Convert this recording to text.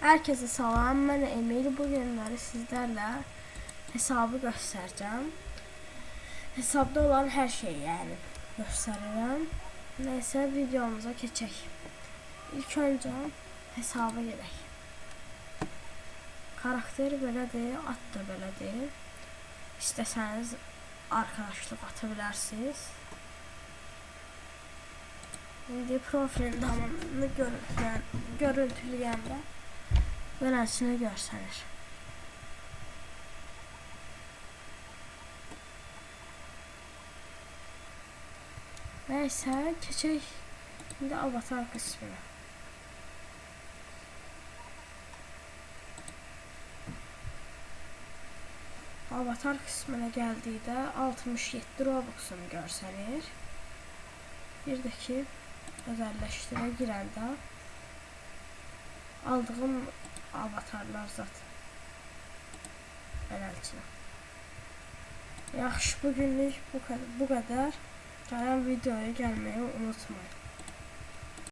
Herkese salam. Ben Emil. Bu günləri sizlərlə hesabı göstərəcəm. Hesabda olan hər şeyi yəni göstərirəm. Nəysə videomuza keçək. İlk öncə hesaba gedək. Karakter belədir, ad da belədir. İstəsəniz arkadaşlıq ata bilərsiniz. İndi profilin tamamını görüntüləyən, görüntüləyəndə beləsinə görsənir. Nəysə, keçək indi avatar qisminə. Avatar qisminə gəldikdə 67 Robux'um görsənir. Bir də ki, özelleştirə girəndə aldığım avatarlar zat beləliklə. Yaxşı, bugünlük bu qədər. Bu qədər. Gələn videoya gəlməyi unutmayın.